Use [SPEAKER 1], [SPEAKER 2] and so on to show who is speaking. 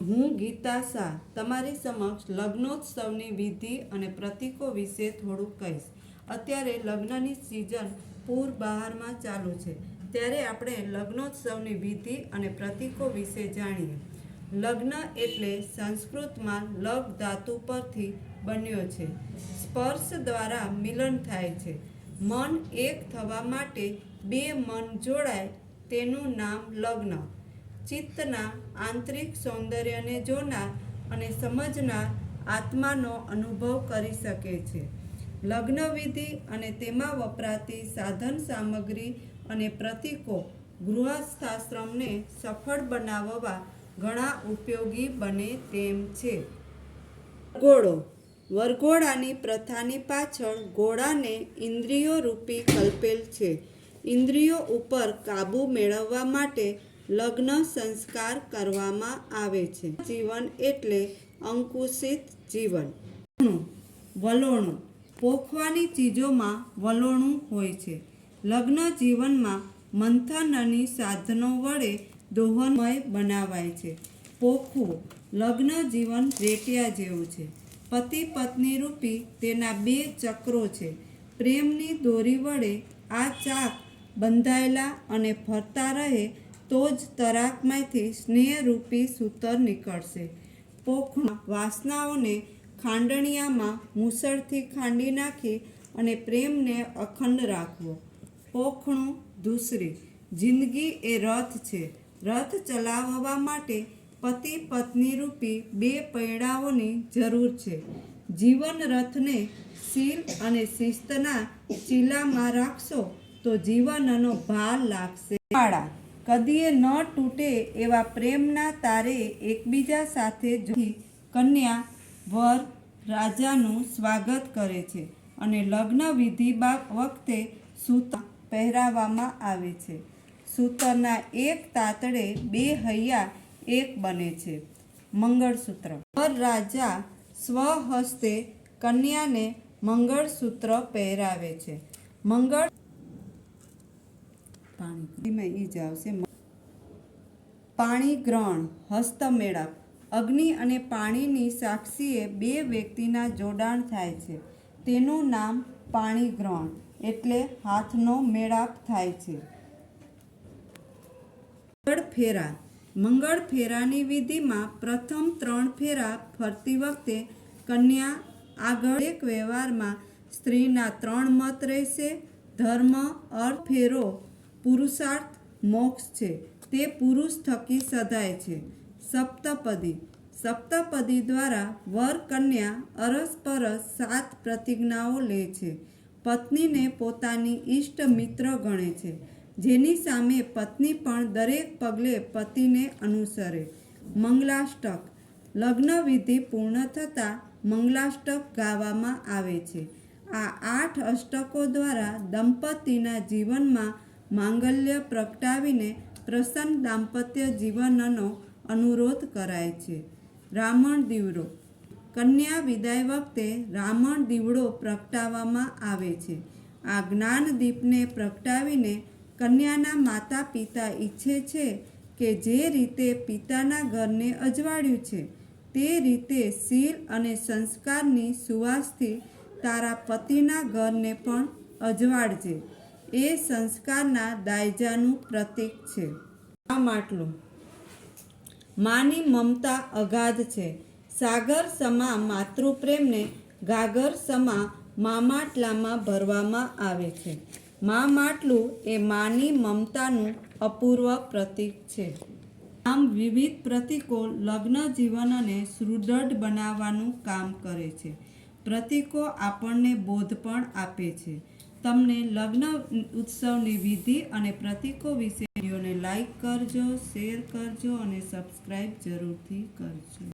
[SPEAKER 1] હું ગીતા શાહ, તમારી સમક્ષ લગ્નોત્સવની વિધિ અને પ્રતીકો વિશે થોડુંક કહીશ. અત્યારે લગ્નની સિઝન પૂર બહારમાં ચાલુ છે. ત્યારે આપણે લગ્નોત્સવની વિધિ અને પ્રતીકો વિશે જાણીએ. લગ્ન એટલે સંસ્કૃતમાં લગ ધાતુ પરથી બન્યો છે. સ્પર્શ દ્વારા મિલન થાય છે. મન એક થવા માટે બે મન જોડાય તેનું નામ લગ્ન. ચિત્તના આંતરિક સૌંદર્યને જોનાર અને સમજનાર આત્માનો અનુભવ કરી શકે છે. લગ્ન વિધિ અને તેમાં વપરાતી સાધન સામગ્રી અને પ્રતીકો ગૃહસ્થાશ્રમને સફળ બનાવવા ઘણા ઉપયોગી બને તેમ છે. ગોળો. વરઘોડાની પ્રથાની પાછળ ઘોડાને ઇન્દ્રિયો રૂપી કલ્પેલ છે. ઇન્દ્રિયો ઉપર કાબૂ મેળવવા માટે લગ્ન સંસ્કાર કરવામાં આવે છે. જીવન એટલે અંકુશિત જીવન. વલોણું. પોખવાની ચીજોમાં વલોણું હોય છે. લગ્ન જીવનમાં મંથનની સાધનો વડે દોહનમય બનાવાય છે. પોખવું, લગ્ન જીવન રેટિયા જેવું છે. પતિ પત્ની રૂપી તેના બે ચક્રો છે. પ્રેમની દોરી વડે આ ચાક બંધાયેલા અને ફરતા રહે તો જ તરાકમાંથી સ્નેહરૂપી સૂતર નીકળશે. પોખણ વાસનાઓને ખાંડણિયામાં મૂસળથી ખાંડી નાખી અને પ્રેમને અખંડ રાખવો. પોખણું દૂસરી જિંદગી એ રથ છે. રથ ચલાવવા માટે પતિ પત્ની રૂપી બે પૈડાઓની જરૂર છે. જીવન રથને શીલ અને શિસ્તના ચીલામાં રાખશો તો જીવનનો ભાર લાગશે. માળા કદીએ ન તૂટે એવા પ્રેમના તારે એકબીજા સાથે કન્યા વર રાજાનું સ્વાગત કરે છે અને લગ્ન વિધિ વખતે સૂતા પહેરાવવામાં આવે છે. સૂતરના એક તાતડે બે હૈયા એક બને છે. મંગળસૂત્ર. વર રાજા સ્વહસ્તે કન્યાને મંગળસૂત્ર પહેરાવે છે. મંગળ પાણી. ઈ જ આવશે. પાણી ગ્રહણ, હસ્તમેળાપ, અગ્નિ અને પાણીની સાક્ષીએ બે વ્યક્તિના જોડાણ થાય છે. તેનું નામ પાણી ગ્રહણ એટલે હાથનો મેળાપ થાય છે. મંગળ ફેરા. મંગળ ફેરાની વિધિમાં પ્રથમ ત્રણ ફેરા ફરતી વખતે કન્યા આગળ એક વ્યવહારમાં સ્ત્રીના ત્રણ મત રહેશે. ધર્મ, અર્થ, ફેરો, પુરુષાર્થ, મોક્ષ છે. તે પુરુષ થકી સધાય છે. સપ્તપદી. સપ્તપદી દ્વારા વર કન્યા અરસપરસ સાત પ્રતિજ્ઞાઓ લે છે. પત્નીને પોતાની ઈષ્ટ મિત્ર ગણે છે. જેની સામે પત્ની પણ દરેક પગલે પતિને અનુસરે. મંગલાષ્ટક. લગ્ન વિધિ પૂર્ણ થતાં મંગલાષ્ટક ગાવામાં આવે છે. આ આઠ અષ્ટકો દ્વારા દંપતીના જીવનમાં માંગલ્ય પ્રગટાવીને પ્રસન્ન દાંપત્ય જીવનનો અનુરોધ કરાય છે. રામણ દીવડો. કન્યા વિદાય વખતે રામણ દીવડો પ્રગટાવવામાં આવે છે. આ જ્ઞાન દીપને પ્રગટાવીને કન્યાના માતા પિતા ઈચ્છે છે કે જે રીતે પિતાના ઘરને અજવાળ્યું છે, તે રીતે શીલ અને સંસ્કારની સુવાસથી તારા પતિના ઘરને પણ અજવાળજે. એ સંસ્કારના દાયજાનું પ્રતીક છે. આ માટલું માની મમતા અગાધ છે. સાગર સમા માતૃપ્રેમને ગાગર સમા મામાટલામાં ભરવામાં આવે છે. મા માટલું એ માની મમતાનું અપૂર્વ પ્રતીક છે. આમ વિવિધ પ્રતીકો લગ્ન જીવનને સુદૃઢ બનાવવાનું કામ કરે છે. પ્રતીકો આપણને બોધ પણ આપે છે. તમને લગ્ન ઉત્સવની વિધિ અને પ્રતીકો વિશે લાઈક કરજો શેર કરજો અને સબસ્ક્રાઈબ જરૂરથી કરજો.